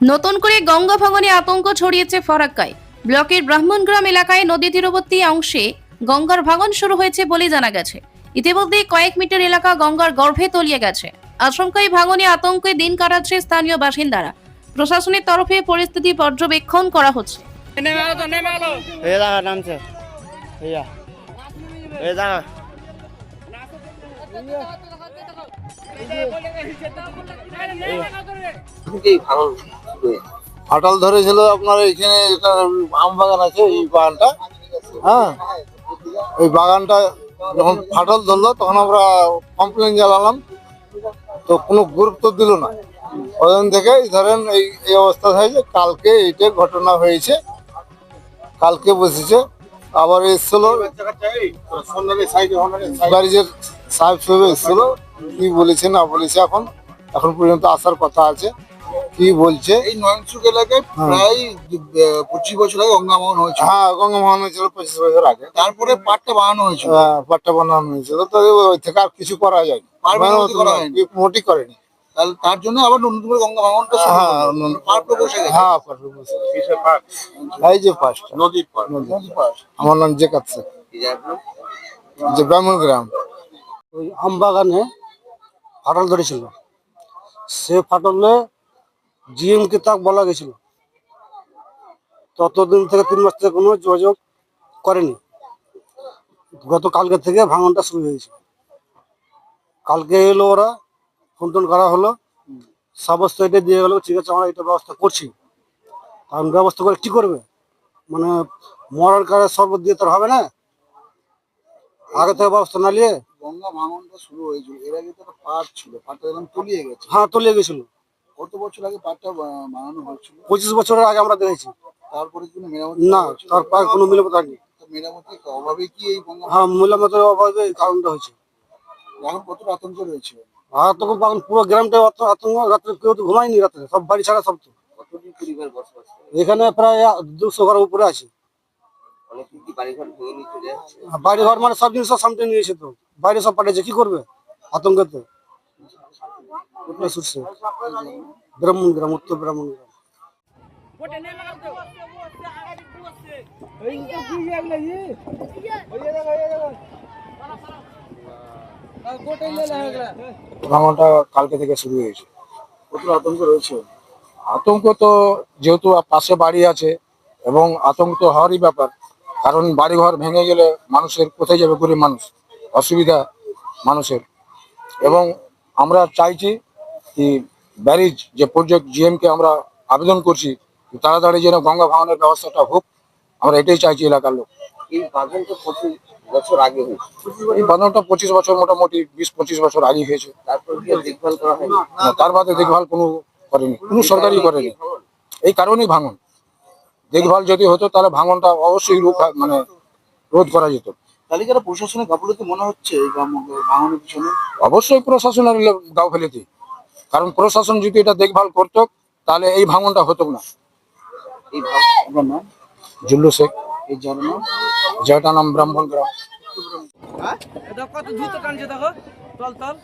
নতুন করে গঙ্গা ভাঙনে আতঙ্ক ছড়িয়েছে ফরাক্কায়। ব্লকের ব্রাহ্মণগ্রাম এলাকায় নদী তীরবর্তী অংশে গঙ্গার ভাঙন শুরু হয়েছে বলে জানা গেছে। ইতিমধ্যে কয়েক মিটার এলাকা গঙ্গার গর্ভে তলিয়ে গেছে। আশঙ্কায় ভাঙনে আতঙ্কে দিন কাটাচ্ছে স্থানীয় বাসিন্দারা। প্রশাসনের তরফে পরিস্থিতি পর্যবেক্ষণ করা হচ্ছে। নেমে ফাটল ধরেছিল আপনার একটা আম বাগান আছে, এই বাগানটা। হ্যাঁ? ওই বাগানটা যখন ফাটল ধরলো, তখন আমরা কমপ্লেন জানালাম। তো কোনো গুরুত্ব দিল না। ওখান থেকে ধরেন এই এই অবস্থা হয়েছে। কালকে এইটা ঘটনা হয়েছে। কালকে বসেছে। আবার এসছিল। সাহেব সাহেব এসছিল। কি বলেছে, না বলেছে এখন। এখন পর্যন্ত আসার কথা আছে। কি বলছে? এই নয়নসুক এলাকায় প্রায় পঁচিশ বছর আগে গঙ্গা মোহন হয়েছিল। হ্যাঁ গঙ্গা মহান হয়েছিল পঁচিশ বছর আগে। তারপরে পাটটা বানানো হয়েছিল। আহ, পাট্টা বানানো হয়েছিল। তো ওই থেকে আর কিছু করা যায়নি। হয়নি। মোটি করেনি। তাহলে তার জন্য আবার নতুন করে গঙ্গা ভাঙনটা হ্যাঁ। নতুন- বসে গেছে। হ্যাঁ পাট্টা বসে। এই যে পাঁচটা নদীর পার আমার নাম জেকাত শেখ যে ব্রাহ্মণ গ্রাম। ওই আম বাগানে ফাটল ধরেছিল। সে ফাটলে জিএম কে তাক বলা গেছিল। ততদিন থেকে তিন মাস থেকে কোনো যোগাযোগ করেনি। গত কালকে থেকে ভাঙনটা শুরু হয়েছে। কালকে এলো ওরা ফোন টোন করা হলো। সাব্যস্ত এটা দিয়ে গেলো ঠিক আছে আমরা এটা ব্যবস্থা করছি। কারণ ব্যবস্থা করে কি করবে? মানে মরার কারে শরবত দিয়ে তো হবে না। আগে থেকে ব্যবস্থা না নিয়ে গঙ্গা ভাঙনটা শুরু হয়েছিল। এর আগে তো পাট ছিল পাটটা তলিয়ে গেছে। হ্যাঁ তলিয়ে গেছিল। কত বছর আগে পাটটা বানানো হয়েছিল? পঁচিশ বছরের আগে আমরা দেখেছি। তারপরে কোনো মেরামতি না করা হয়েছিল? তার কোনো মিলমত হয়নি। মেরামতির অভাবে কি এই হ্যাঁ মূল্যমতের অভাবে এই কারণটা হয়েছে। এখন কতটা আতঙ্ক রয়েছে? আর তখন পুরো গ্রামটা অত আতঙ্ক রাত্রে কেউ তো ঘুমায়নি রাত্রে সব বাড়ি ছাড়া সব তো। এখানে প্রায় দুশো ঘরের উপরে আছে। বাড়ি ঘর মানে সব জিনিস সব সামনে নিয়েছে তো বাইরে সব পাঠিয়েছে কি করবে আতঙ্কেতে? ব্রাহ্মণ গ্রাম, উত্তর ব্রাহ্মণ গ্রাম। কালকে থেকে শুরু হয়েছে। আতঙ্ক রয়েছে? আতঙ্ক তো যেহেতু পাশে বাড়ি আছে এবং আতঙ্ক তো হওয়ারই ব্যাপার, কারণ বাড়িঘর ভেঙে গেলে মানুষের কোথায় যাবে গরিব মানুষ? অসুবিধা মানুষের। এবং আমরা চাইছি কি ব্যারিজ যে প্রজেক্ট জিএমকে আমরা আবেদন করছি তাড়াতাড়ি যেন গঙ্গা ভাঙনের ব্যবস্থাটা হোক। আমরা এটাই চাইছি এলাকার লোক। এই বাগানটা পঁচিশ বছর আগে হয়েছে। এই বাঁধনটা পঁচিশ বছর মোটামুটি বিশ পঁচিশ বছর আগে হয়েছে। দেখভাল করা তার বাদে দেখভাল কোনো করেনি কোনো সরকারই করেনি। এই কারণেই ভাঙন। দেখভাল যদি হতো তাহলে ভাঙনটা অবশ্যই রোধ মানে রোধ করা যেত। তাহলে যারা প্রশাসনের গাফলতি মনে হচ্ছে এই গ্রাম- ভাঙনের পিছনে? অবশ্যই প্রশাসনের লে- গাও ফেলেতে কারণ প্রশাসন যদি এটা দেখভাল করতো তাহলে এই ভাঙনটা হতো না। এই আপনার নাম? জুল্লু শেখ। এই যার নাম? যেটা নাম ব্রাহ্মণ গ্রাম। কত দ্রুত টানছে দেখো। তল তল